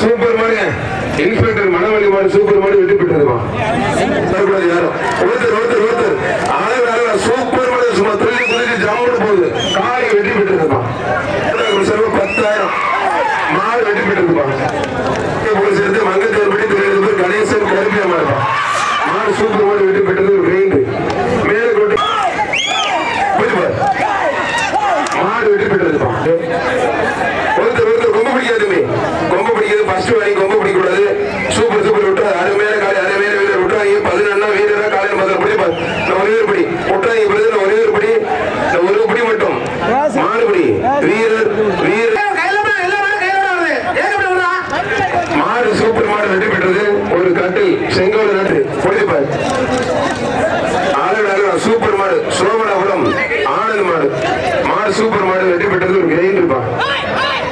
Super மாடுங்க inspector மனவழி மாதிரி super மாதிரி வெட்டி பெற்றதுமா யாரும். ஒருத்தர் ஒருத்தர் ஒருத்தர் அழகா சூப்பர் மாதிரி சும்மா துள்ளி குதிச்சு ஜம்முன்னு போகுது காலை வெற்றி பெற்றதுமா செலவு பத்தாயிரம் மாடு வெற்றி பெற்றதுமா போய் சேர்த்து மங்கத்தேர் படி தெரியாது கணேசன் கருப்பியா மாடுப்பா மாடு சூப்பர் மாடு வெற்றி பெற்றது ஒரு ரெண்டு மேல கொண்டு போய் பாரு. மாடு வெற்றி பெற்றதுப்பா ஒருத்தர் ஒருத்தர் கொம்பு பிடிக்காதுமே கொம்பு பிடிக்காது ஃபர்ஸ்ட் வாங்கி கொம்பு பிடிக்க கூடாது சூப்பர் சூப்பர் விட்டு அருமையான காலை அருமையான வீரர் விட்டுறாங்க பதினொன்னா வீரரா காலையில் பதில் படி பா. இந்த ஒரே ஒரு படி விட்டுறாங்க பிறகு இந்த ஒரே ஒரு படி இந்த ஒரு படி மட்டும் மாடுபடி வீரர் வீரர் மாடு சூப்பர் மாடு வெற்றி பெற்றது ஒரு கட்டில் செங்கோல் நட்டு பொழுதுப்பார் ஆளுநர் சூப்பர் மாடு சோமனபுரம் ஆனந்த் மாடு மாடு வெற்றி பெற்றது ஒரு கிரைண்ட் இருப்பா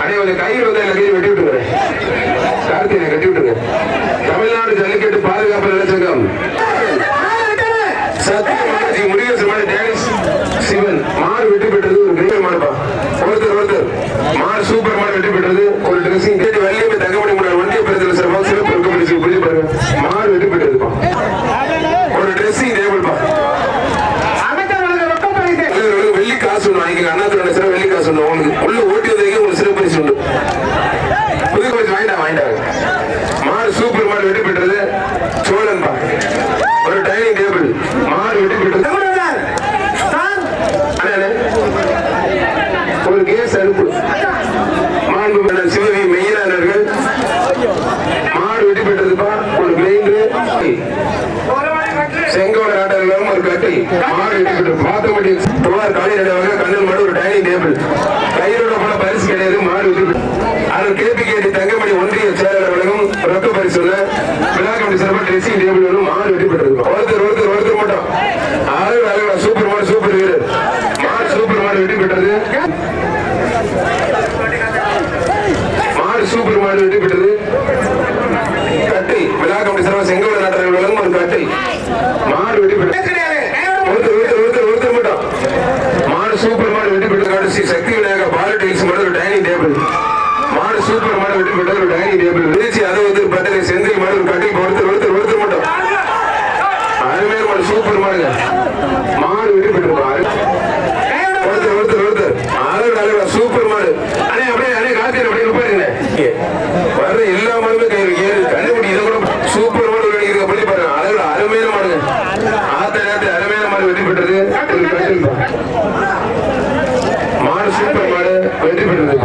அடே கொஞ்சம் கையில் வந்து எனக்கு வெட்டி விட்டுங்க கார்த்திகை கட்டி விட்டுங்க தமிழ்நாடு ஜல்லிக்கட்டு பாதுகாப்பு நலச்சங்கம் சத்தியமாஜி முருகேசன் மாடு டேனிஸ் சிவன். மாடு வெற்றி பெற்றது ஒரு கிரைண்ட் மாடுப்பா. ஒருத்தர் ஒருத்தர். மாடு சூப்பர் மாடு வெற்றி பெற்றது ஒரு ட்ரெஸ்ஸிங் கேட்டு வெள்ளியமே தங்கமணி வண்டியை பெறுதல் சிறப்பாக சிறப்பு இருக்க முடிச்சு புரிஞ்சு பாருங்க. மாடு வெற்றி பெற்றதுப்பா. ஒரு ட்ரெஸ்ஸிங் டேபிள்ப்பா வெள்ளி காசு ஒன்று வாங்கிக்க அண்ணாத்துறை சிறப்பு வெள்ளி காசு ஒன்று உங்களுக்கு உள்ள ஓட்டி வந்ததுக்கு உங்களுக்கு சிறப்பு பரிசு உண்டு புது பரிசு வாங்கிட்டா வாங்கிட்டாங்க மாடு சூப்பர் மாடு பெற்றது சோழன்பா ஒரு டைனிங் டேபிள் மாடு வெற்றி பெற்றது அண்ணே, அண்ணே. ஒரு கேஸ் அடுப்பு மாண்பு சிவகி மெய்யனாளர்கள் மாடு வெட்டி பெற்றதுப்பா ஒரு கிரைண்டர் செங்கோட கட்டி மாடு வெட்டி பெற்றது பாத்தமட்டி காலி நடுவாங்க கண்ணில் மாடு ஒரு டைனிங் டேபிள் கையிலோட போல பரிசு கிடையாது மாடு வெட்டி அதில் கேபி கேட்டி தங்கமணி ஒன்றிய செயலாளர் வழங்கும் ரொக்க பரிசு விழா கமிட்டி சார்பாக ட்ரெஸ்ஸிங் டேபிள் வரும் மாடு வெட்டி பெற்றது ஒருத்தர் ஒருத்தர் ஒருத்தர் மட்டும். ஆறு அழகா சூப்பர் மாடு சூப்பர் வீரர் மாடு சூப்பர் மாடு வெட்டி பெற்றது. மாடு சூப்பர் மாடு வெட்டி பெற்றது. கட்டை விழா கமிட்டி சார்பாக செங்கல் நாட்டர்கள் வழங்கும் ஒரு கட்டை மாடு வெட்டி பெற்றது ஒருத்தர் ஒருத்தர் ஒருத்தர் ஒருத்தர் மட்டும் மாடு சூப்பர் மாடு வெட்டி பெற்றது காட்டு ஸ்ரீ சக்தி விநாயகர் பால் டைல்ஸ் மட்டும் ஒரு டைனிங் டேபிள் சூப்பர் மாடு வெட்டி பெற்றது ஒரு டைனிங் டேபிள் விரிச்சி அதை வந்து பட்டறை செந்தில் மாடு ஒரு கட்டில் ஒருத்தர் ஒருத்தர் ஒருத்தர் மட்டும் அருமையான மாடு சூப்பர் மாடுங்க. மாடு வெட்டி பெற்றது ஒருத்தர் ஒருத்தர் ஒருத்தர் அழகு அழகா சூப்பர் மாடு. அண்ணே அப்படியே அண்ணே காத்திர அப்படியே நிப்பாருங்க வர்ற எல்லா மாடுமே கை ஏறு. கண்டுபிடி இதை கூட சூப்பர் மாடு கிடைக்கிறது அப்படி பாருங்க. அழகு அருமையான மாடுங்க. ஆத்த நேரத்தில் அருமையான மாடு வெற்றி பெற்றது மாடு. சூப்பர் மாடு வெற்றி பெற்றது